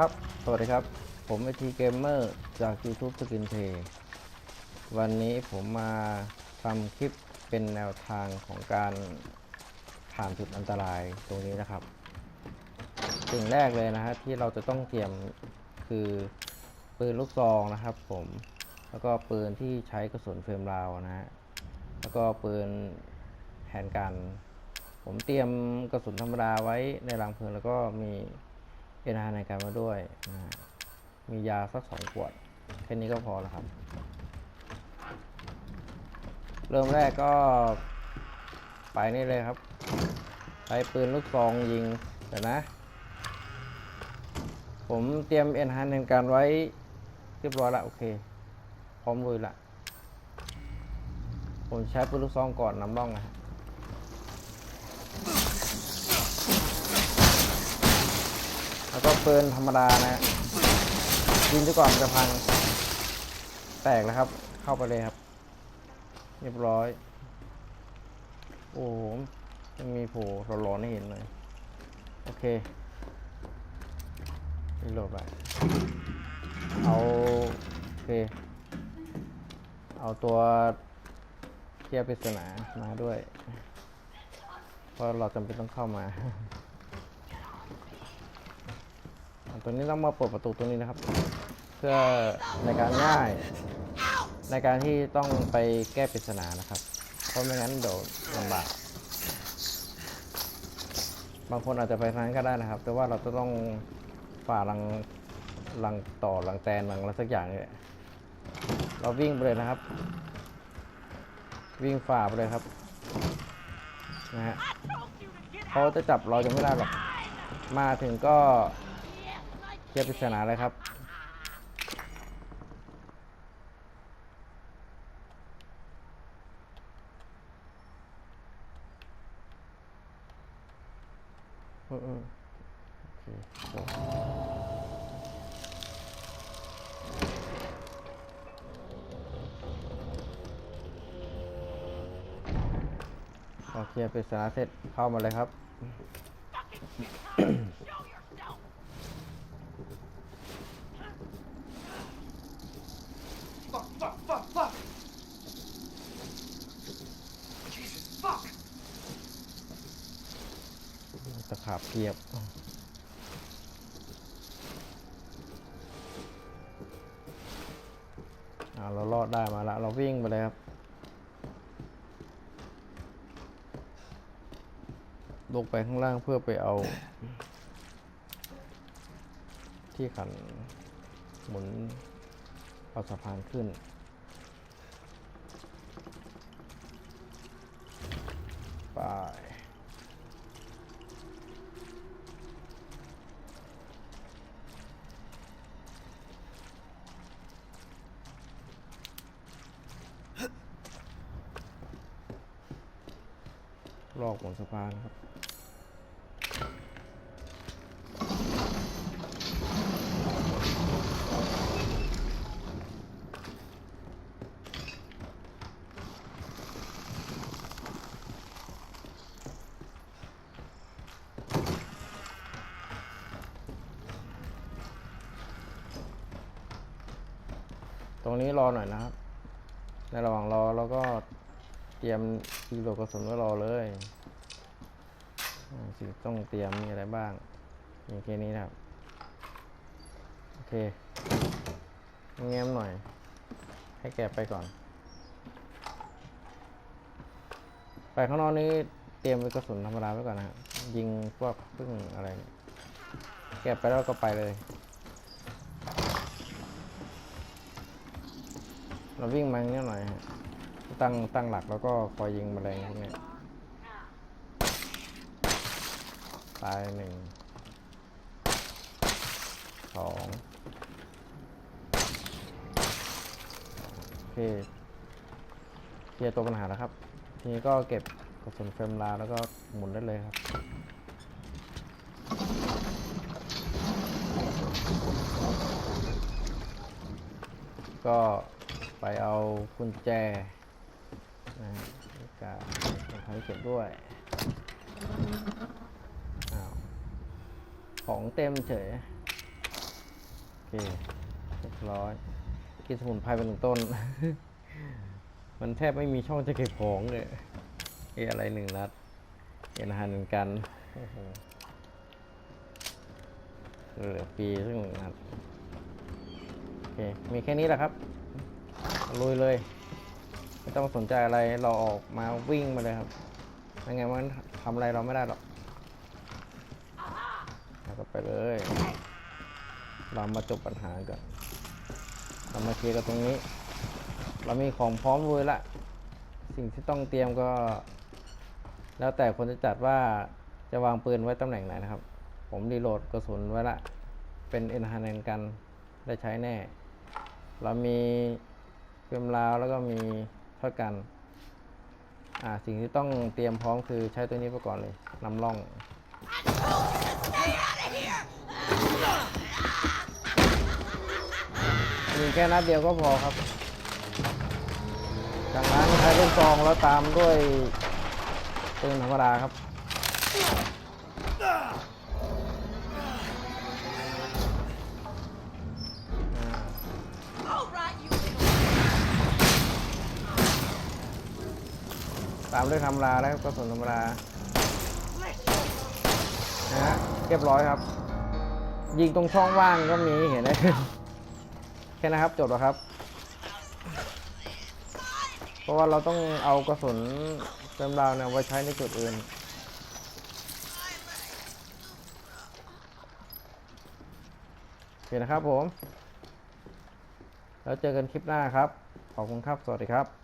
ครับ สวัสดีครับ ผมไอทีเกมเมอร์จาก YouTube Skin Play วันนี้ผมมาทำคลิปเป็นแนวทางของการผ่านจุดอันตรายตรงนี้นะครับ สิ่งแรกเลยนะฮะที่เราจะต้องเตรียมคือปืนลูกซองนะครับผม แล้วก็ปืนที่ใช้กระสุนเฟรมราวนะฮะ แล้วก็ปืนแฮนกัน ผมเตรียมกระสุนธรรมดาไว้ในรังเพลิงแล้วก็มี เอนาในการมาด้วย มียาสักสองขวด แค่นี้ก็พอแล้วครับ เริ่มแรกก็ไปนี่เลยครับ ไปปืนลูกซองยิงเดี๋ยวนะ ผมเตรียมเอ็นฮันในการไว้เรียบร้อยละโอเค พร้อมลุยละ ผมใช้ปืนลูกซองก่อนนำร่องนะฮะ แล้วก็ปืนธรรมดานะฮะยิงซะก่อนจะพังแตกแล้วครับ เข้าไปเลยครับ เรียบร้อย โอ้โหยังมีโผล่ร้อนๆให้เห็นเลย โอเครีโหลดไปเอาโอเค เอาตัวเทียบปริศนามาด้วย เพราะเราจำเป็นต้องเข้ามา อะ ตัวนี้ต้องมาเปิดประตูตัวนี้นะครับ เพื่อในการง่าย ในการที่ต้องไปแก้ปริศนานะครับ เพราะไม่งั้นเดี๋ยวลำบากบางคนอาจจะไปทางนั้นก็ได้นะครับ แต่ว่าเราจะต้องฝ่ารังรังต่อรังแตนรังอะไรสักอย่างเนี่ยเราวิ่งไปเลยนะครับ วิ่งฝ่าไปเลยครับนะฮะเขาจะจับเราจะไม่ได้หรอกมาถึงก็ เคลียร์ปริศนาเลยครับ เออเออโอเคจบพอเคลียร์ปริศนาเสร็จเข้ามาเลยครับ Fuck, fuck, fuck, fuck! Jesus, fuck! ตะขาบเทียบ อ่าเรารอดได้มาล้วเราวิ่งไปเลยครับ ลงไปข้างล่างเพื่อไปเอา ที่ขันหมุน เอาสะพานขึ้น ไป ลอกบนสะพานครับ รงนี้รอหน่อยนะครับ ในระหว่างรอเราก็เตรียมทีโหลดกระสุนไว้รอเลยสิ่งต้องเตรียมมีอะไรบ้างอย่างแค่นี้นะครับ โอเคเงียบหน่อย ให้แกไปก่อน ไปข้างนอกนี้เตรียมไว้กระสุนธรรมดาไว้ก่อนนะยิงพวกพึ่งอะไร แกะไปแล้วก็ไปเลย เราวิ่งมาอย่างนี้ยหน่อยฮะตั้งตั้งหลักแล้วก็คอยยิงแมลงพวกนี้ยตายหนึ่งสองโอเคเคลียร์ตัวปัญหาแล้วครับ ทีนี้ก็เก็บกระสุนเฟรมลาแล้วก็หมุนได้เลยครับก็ ไปเอากุญแจนะฮะก็รองเท้าเก็บด้วยอของเต็มเฉย โอเรียบร้อย กินสมุนไพรเป็นหนึ่งต้น มันแทบไม่มีช่องจะเก็บของเลยเออะไรหนึ่งนัดเอ็นหารเหมือนกันเหลือปีซึ่งหนึ่งนัดโอเค มีแค่นี้แหละครับ ลุยเลย ไม่ต้องสนใจอะไรเราออกมาวิ่งมาเลยครับไม่งั้นมันทำอะไรเราไม่ได้หรอกแล้วก็ไปเลย เรามาจบปัญหากันเรามาเคลียร์กันตรงนี้ เรามีของพร้อมลุยละ สิ่งที่ต้องเตรียมก็ แล้วแต่คนจะจัดว่าจะวางปืนไว้ตำแหน่งไหนนะครับ ผมรีโหลดกระสุนไว้ละ เป็นเอ็นฮานนกันได้ใช้แน่ เรามี รมลาวแล้วก็มีช็อตกัน อ่า สิ่งที่ต้องเตรียมพร้อมคือใช้ตัวนี้ไปก่อนเลยนำร่องยิงแค่นัดเดียวก็พอครับ จากนั้นใช้ลูกซองแล้วตามด้วยปืนธรรมดาครับ ตามด้วยธรรมดาแล้วกระสุนธรรมดานะฮะเรียบร้อยครับ ยิงตรงช่องว่างก็มีเห็นไหมแค่นะครับจบแล้วครับ เพราะว่าเราต้องเอากระสุนเติมดาวเนี่ยไว้ใช้ในจุดอื่นโอเคนะครับผม แล้วเจอกันคลิปหน้าครับ ขอบคุณครับ สวัสดีครับ